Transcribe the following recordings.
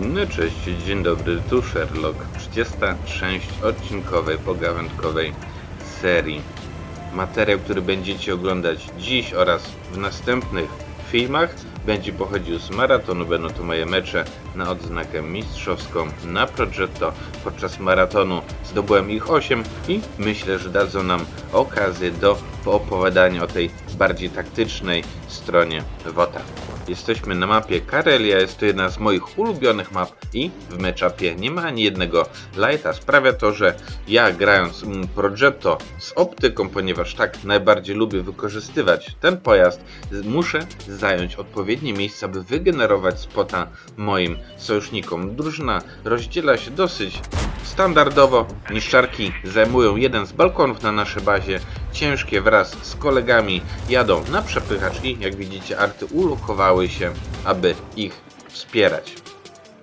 No cześć, dzień dobry, tu Sherlock. 30 część odcinkowej, pogawędkowej serii. Materiał, który będziecie oglądać dziś oraz w następnych filmach będzie pochodził z maratonu. Będą to moje mecze na odznakę mistrzowską na Progetto. Podczas maratonu zdobyłem ich 8 i myślę, że dadzą nam okazję do poopowiadania o tej bardziej taktycznej stronie WOTA. Jesteśmy na mapie Karelia, jest to jedna z moich ulubionych map i w meczapie nie ma ani jednego lighta. Sprawia to, że ja grając mm, Progetto z optyką, ponieważ tak najbardziej lubię wykorzystywać ten pojazd, muszę zająć odpowiednie miejsce, aby wygenerować spota moim sojusznikom. Drużyna rozdziela się dosyć standardowo. Niszczarki zajmują jeden z balkonów na naszej bazie. Ciężkie wraz z kolegami jadą na przepychacz i jak widzicie arty ulokowały się, aby ich wspierać.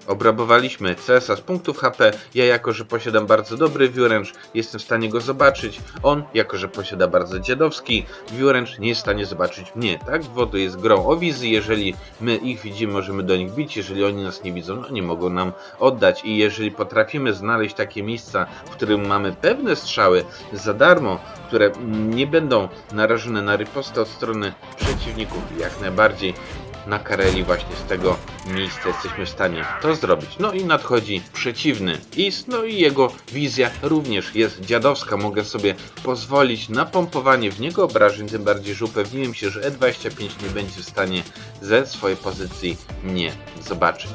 Obrabowaliśmy CS-a z punktów HP. Ja jako, że posiadam bardzo dobry wióręcz, jestem w stanie go zobaczyć. On, jako, że posiada bardzo dziadowski wióręcz, nie jest w stanie zobaczyć mnie. Tak? Wodo jest grą o wizji. Jeżeli my ich widzimy, możemy do nich bić. Jeżeli oni nas nie widzą, no nie mogą nam oddać. I jeżeli potrafimy znaleźć takie miejsca, w którym mamy pewne strzały za darmo, które nie będą narażone na ripostę od strony przeciwników, jak najbardziej na Kareli właśnie z tego miejsca jesteśmy w stanie to zrobić. No i nadchodzi przeciwny Is, no i jego wizja również jest dziadowska. Mogę sobie pozwolić na pompowanie w niego obrażeń, tym bardziej, że upewniłem się, że E25 nie będzie w stanie ze swojej pozycji mnie zobaczyć.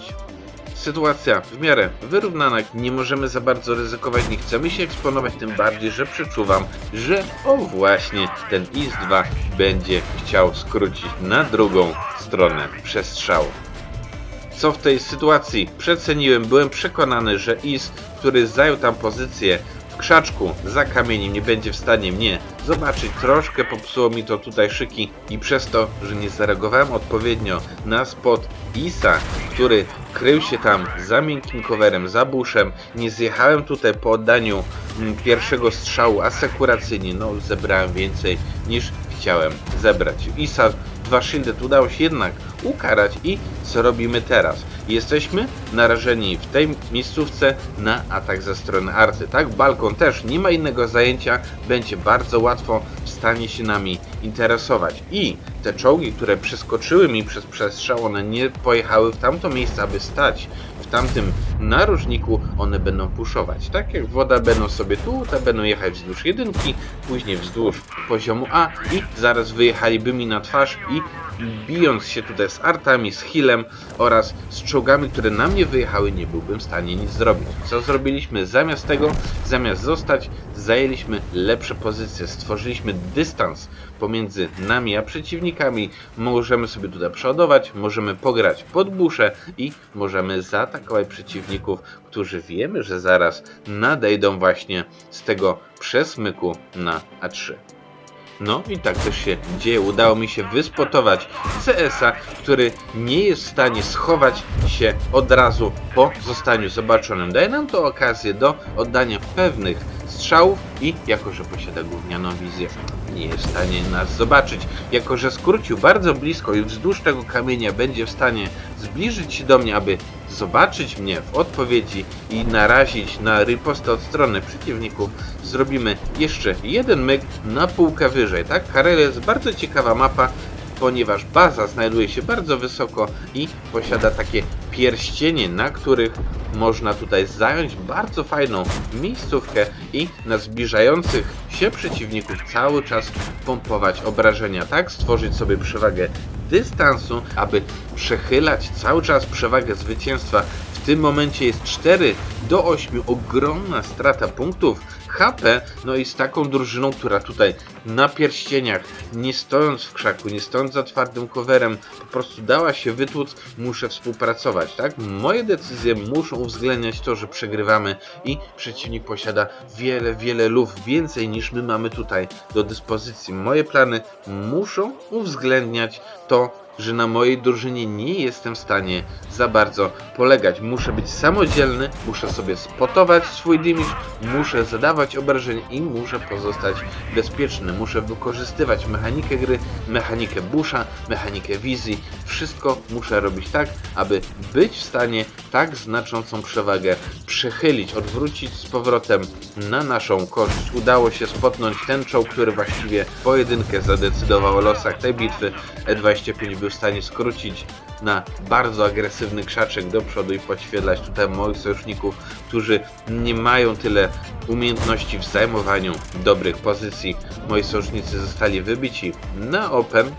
Sytuacja w miarę wyrównana, nie możemy za bardzo ryzykować, nie chcemy się eksponować, tym bardziej, że przeczuwam, że o właśnie ten IS-2 będzie chciał skrócić na drugą stronę przestrzału. Co w tej sytuacji przeceniłem, byłem przekonany, że IS, który zajął tam pozycję w krzaczku za kamieniem, nie będzie w stanie mnie zobaczyć. Troszkę popsuło mi to tutaj szyki i przez to, że nie zareagowałem odpowiednio na spot Isa, który krył się tam za miękkim coverem, za buszem, nie zjechałem tutaj po oddaniu mm, pierwszego strzału asekuracyjnie, no zebrałem więcej niż chciałem zebrać. Isa dwa shieldy udało się jednak ukarać i co robimy teraz? Jesteśmy narażeni w tej miejscówce na atak ze strony arty, tak? Balkon też nie ma innego zajęcia, będzie bardzo łatwo w stanie się nami interesować. I te czołgi, które przeskoczyły mi przez przestrzał, one nie pojechały w tamto miejsce, aby stać w tamtym narożniku, one będą puszować. Tak jak woda będą sobie tu, te będą jechać wzdłuż jedynki, później wzdłuż poziomu A i zaraz wyjechaliby mi na twarz i bijąc się tutaj z artami, z healem oraz z czołgami, które na mnie wyjechały, nie byłbym w stanie nic zrobić. Co zrobiliśmy zamiast tego? Zamiast zostać, zajęliśmy lepsze pozycje, stworzyliśmy dystans pomiędzy nami a przeciwnikami. Możemy sobie tutaj przodować, możemy pograć pod buszę i możemy zaatakować przeciwników, którzy wiemy, że zaraz nadejdą właśnie z tego przesmyku na A3. No i tak też się dzieje. Udało mi się wyspotować CS-a, który nie jest w stanie schować się od razu po zostaniu zobaczonym. Daje nam to okazję do oddania pewnych strzałów i jako, że posiada gównianą wizję, nie jest w stanie nas zobaczyć. Jako, że skrócił bardzo blisko i wzdłuż tego kamienia będzie w stanie zbliżyć się do mnie, aby zobaczyć mnie w odpowiedzi i narazić na ripostę od strony przeciwników, zrobimy jeszcze jeden myk na półkę wyżej, tak? Karel jest bardzo ciekawa mapa, ponieważ baza znajduje się bardzo wysoko i posiada takie pierścienie, na których można tutaj zająć bardzo fajną miejscówkę i na zbliżających się przeciwników cały czas pompować obrażenia, tak? Stworzyć sobie przewagę dystansu, aby przechylać cały czas przewagę zwycięstwa. W tym momencie jest 4 do 8, ogromna strata punktów HP, no i z taką drużyną, która tutaj na pierścieniach, nie stojąc w krzaku, nie stojąc za twardym coverem, po prostu dała się wytłuc, muszę współpracować, tak? Moje decyzje muszą uwzględniać to, że przegrywamy i przeciwnik posiada wiele, wiele luf, więcej niż my mamy tutaj do dyspozycji. Moje plany muszą uwzględniać to, że na mojej drużynie nie jestem w stanie za bardzo polegać. Muszę być samodzielny, muszę sobie spotować swój damage, muszę zadawać obrażeń i muszę pozostać bezpieczny. Muszę wykorzystywać mechanikę gry, mechanikę busha, mechanikę wizji. Wszystko muszę robić tak, aby być w stanie tak znaczącą przewagę przechylić, odwrócić z powrotem na naszą korzyść. Udało się spotnąć ten czołg, który właściwie pojedynkę zadecydował o losach tej bitwy. E25 był w stanie skrócić na bardzo agresywny krzaczek do przodu i podświetlać tutaj moich sojuszników, którzy nie mają tyle umiejętności w zajmowaniu dobrych pozycji. Moi sojusznicy zostali wybici na open.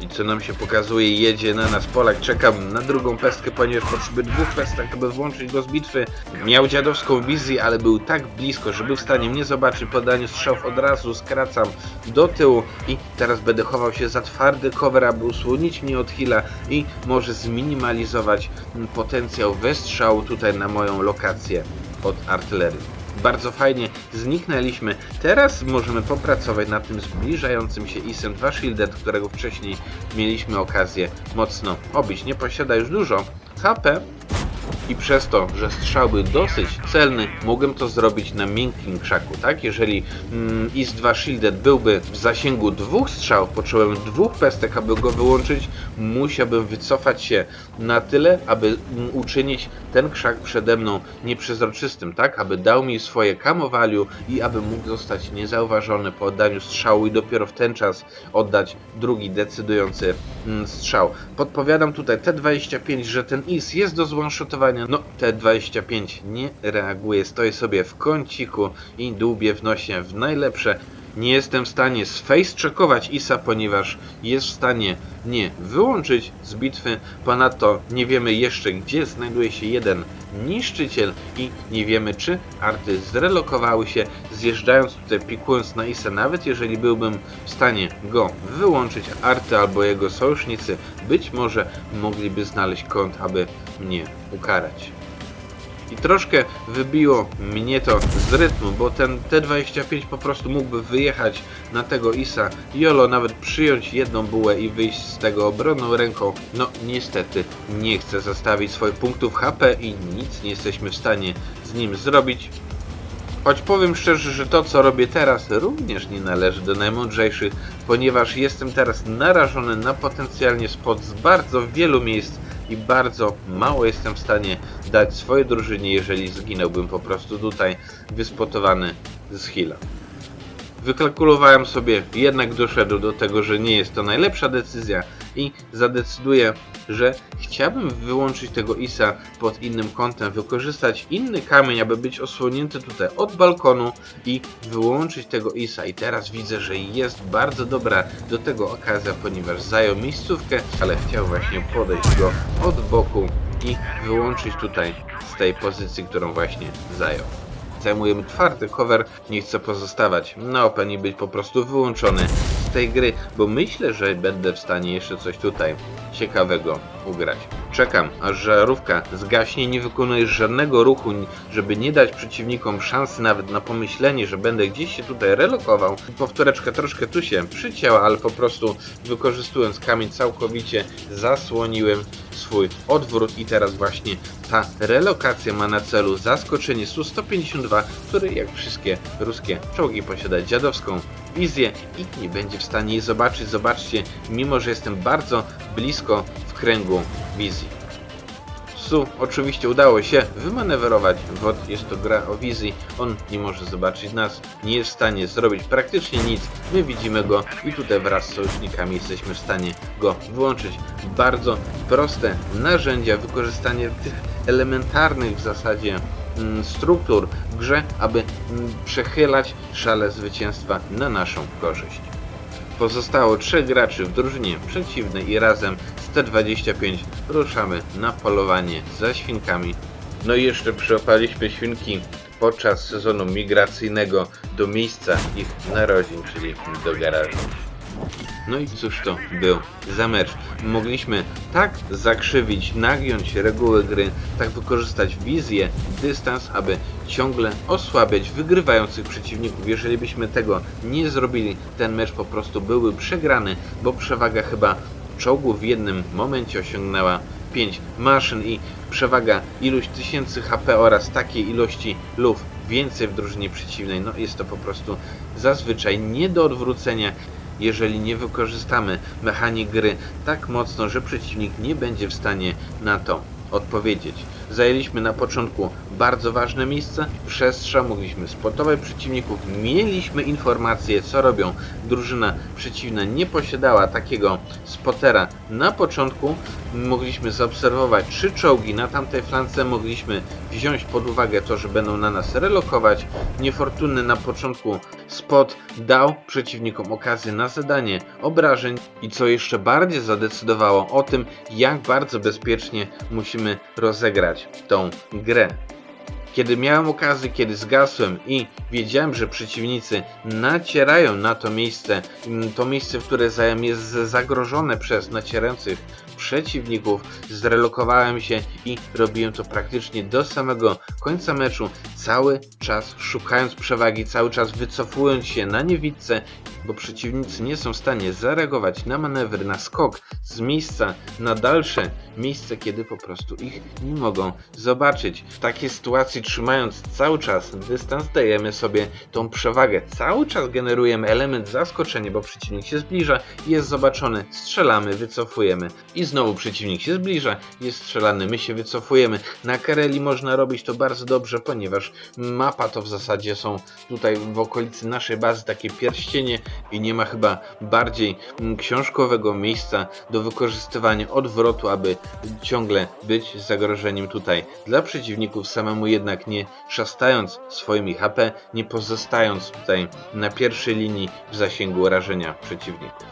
I co nam się pokazuje, jedzie na nas Polak. Czekam na drugą pestkę, ponieważ potrzebuję dwóch pestek, aby włączyć go z bitwy. Miał dziadowską wizję, ale był tak blisko, że był w stanie mnie zobaczyć. Po daniu strzałów od razu skracam do tyłu i teraz będę chował się za twardy cover, aby usłonić mnie od heala i może zminimalizować potencjał wystrzału tutaj na moją lokację od artylerii bardzo fajnie zniknęliśmy. Teraz możemy popracować nad tym zbliżającym się ISem 2 Shielded, którego wcześniej mieliśmy okazję mocno obić. Nie posiada już dużo HP i przez to, że strzał był dosyć celny, mogłem to zrobić na miękkim krzaku, tak? Jeżeli mm, IS-2 Shielded byłby w zasięgu dwóch strzałów, potrzebowałem dwóch pestek, aby go wyłączyć, musiałbym wycofać się na tyle, aby mm, uczynić ten krzak przede mną nieprzezroczystym, tak? Aby dał mi swoje camo value i aby mógł zostać niezauważony po oddaniu strzału i dopiero w ten czas oddać drugi decydujący mm, strzał. Podpowiadam tutaj T25, że ten IS jest do zwanshotowania. No, T25 nie reaguje, stoi sobie w kąciku i dłubie w nosie w najlepsze nie jestem w stanie sface-checkować ISA, ponieważ jest w stanie nie wyłączyć z bitwy. Ponadto nie wiemy jeszcze, gdzie znajduje się jeden niszczyciel i nie wiemy, czy arty zrelokowały się, zjeżdżając tutaj, pikując na ISA. Nawet jeżeli byłbym w stanie go wyłączyć, arty albo jego sojusznicy być może mogliby znaleźć kąt, aby mnie ukarać. I troszkę wybiło mnie to z rytmu, bo ten T25 po prostu mógłby wyjechać na tego Isa Jolo, nawet przyjąć jedną bułę i wyjść z tego obronną ręką. No niestety nie chce zastawić swoich punktów HP i nic nie jesteśmy w stanie z nim zrobić. Choć powiem szczerze, że to co robię teraz również nie należy do najmądrzejszych, ponieważ jestem teraz narażony na potencjalnie spot z bardzo wielu miejsc i bardzo mało jestem w stanie dać swojej drużynie, jeżeli zginąłbym po prostu tutaj wyspotowany z heala. Wykalkulowałem sobie, jednak doszedł do tego, że nie jest to najlepsza decyzja i zadecyduję, że chciałbym wyłączyć tego ISA pod innym kątem, wykorzystać inny kamień, aby być osłonięty tutaj od balkonu i wyłączyć tego ISA. I teraz widzę, że jest bardzo dobra do tego okazja, ponieważ zajął miejscówkę, ale chciał właśnie podejść go od boku i wyłączyć tutaj z tej pozycji, którą właśnie zajął zajmujemy czwarty cover, nie chcę pozostawać na open i być po prostu wyłączony tej gry, bo myślę, że będę w stanie jeszcze coś tutaj ciekawego ugrać. Czekam, aż żarówka zgaśnie, nie wykonujesz żadnego ruchu, żeby nie dać przeciwnikom szansy nawet na pomyślenie, że będę gdzieś się tutaj relokował. Powtóreczka troszkę tu się przycięła, ale po prostu wykorzystując kamień całkowicie zasłoniłem swój odwrót i teraz właśnie ta relokacja ma na celu zaskoczenie Su-152, który jak wszystkie ruskie czołgi posiada dziadowską wizję i nie będzie w stanie jej zobaczyć. Zobaczcie, mimo że jestem bardzo blisko w kręgu wizji. Su oczywiście udało się wymanewrować. WOD jest to gra o wizji. On nie może zobaczyć nas, nie jest w stanie zrobić praktycznie nic. My widzimy go i tutaj wraz z sojusznikami jesteśmy w stanie go wyłączyć. Bardzo proste narzędzia, wykorzystanie tych elementarnych w zasadzie struktur w grze, aby mm, przechylać szale zwycięstwa na naszą korzyść. Pozostało trzech graczy w drużynie przeciwnej i razem z T25 ruszamy na polowanie za świnkami. No i jeszcze przyopaliśmy świnki podczas sezonu migracyjnego do miejsca ich narodzin, czyli do garażu. No i cóż to był za mecz. Mogliśmy tak zakrzywić, nagiąć reguły gry, tak wykorzystać wizję, dystans, aby ciągle osłabiać wygrywających przeciwników. Jeżeli byśmy tego nie zrobili, ten mecz po prostu byłby przegrany, bo przewaga chyba czołgów w jednym momencie osiągnęła 5 maszyn i przewaga iluś tysięcy HP oraz takiej ilości luf więcej w drużynie przeciwnej. No jest to po prostu zazwyczaj nie do odwrócenia, jeżeli nie wykorzystamy mechanik gry tak mocno, że przeciwnik nie będzie w stanie na to odpowiedzieć. Zajęliśmy na początku bardzo ważne miejsce, przestrzał, mogliśmy spotować przeciwników, mieliśmy informacje co robią. Drużyna przeciwna nie posiadała takiego spotera na początku. Mogliśmy zaobserwować trzy czołgi na tamtej flance, mogliśmy wziąć pod uwagę to, że będą na nas relokować. Niefortunny na początku spot dał przeciwnikom okazję na zadanie obrażeń i co jeszcze bardziej zadecydowało o tym, jak bardzo bezpiecznie musimy rozegrać tą grę. Kiedy miałem okazję, kiedy zgasłem i wiedziałem, że przeciwnicy nacierają na to miejsce, mm, to miejsce, w które zająłem jest zagrożone przez nacierających przeciwników, zrelokowałem się i robiłem to praktycznie do samego końca meczu, cały czas szukając przewagi, cały czas wycofując się na niewidce, bo przeciwnicy nie są w stanie zareagować na manewry, na skok z miejsca na dalsze miejsce, kiedy po prostu ich nie mogą zobaczyć. W takiej sytuacji, trzymając cały czas dystans, dajemy sobie tą przewagę. Cały czas generujemy element zaskoczenia, bo przeciwnik się zbliża, jest zobaczony, strzelamy, wycofujemy i znowu przeciwnik się zbliża, jest strzelany, my się wycofujemy. Na Kareli można robić to bardzo dobrze, ponieważ mapa to w zasadzie są tutaj w okolicy naszej bazy takie pierścienie i nie ma chyba bardziej mm, książkowego miejsca do wykorzystywania odwrotu, aby ciągle być zagrożeniem tutaj dla przeciwników, samemu jednak nie szastając swoimi HP, nie pozostając tutaj na pierwszej linii w zasięgu rażenia przeciwników.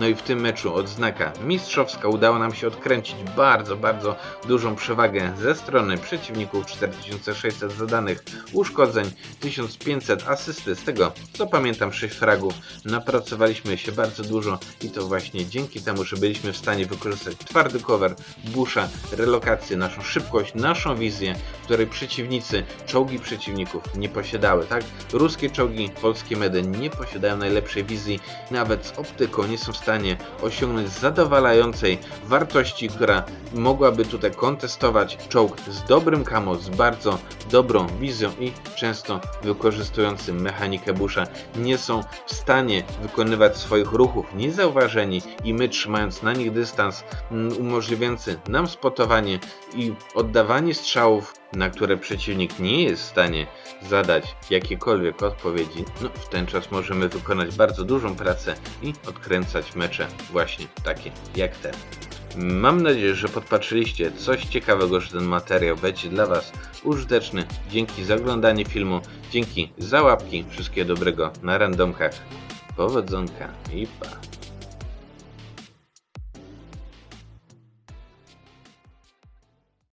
No i w tym meczu odznaka mistrzowska udało nam się odkręcić bardzo, bardzo dużą przewagę ze strony przeciwników 4600 zadanych uszkodzeń, 1500 asysty, z tego co pamiętam 6 fragów. Napracowaliśmy się bardzo dużo i to właśnie dzięki temu, że byliśmy w stanie wykorzystać twardy cover, busza, relokację, naszą szybkość, naszą wizję, której przeciwnicy, czołgi przeciwników nie posiadały, tak? Ruskie czołgi, polskie medy nie posiadają najlepszej wizji, nawet z optyką nie są w stanie osiągnąć zadowalającej wartości, która mogłaby tutaj kontestować czołg z dobrym camo, z bardzo dobrą wizją i często wykorzystującym mechanikę busza. Nie są w stanie wykonywać swoich ruchów niezauważeni i my trzymając na nich dystans mm, umożliwiający nam spotowanie i oddawanie strzałów na które przeciwnik nie jest w stanie zadać jakiekolwiek odpowiedzi, no w ten czas możemy wykonać bardzo dużą pracę i odkręcać mecze właśnie takie jak ten. Mam nadzieję, że podpatrzyliście coś ciekawego, że ten materiał będzie dla Was użyteczny. Dzięki za oglądanie filmu, dzięki za łapki, wszystkiego dobrego na randomkach, powodzonka i pa!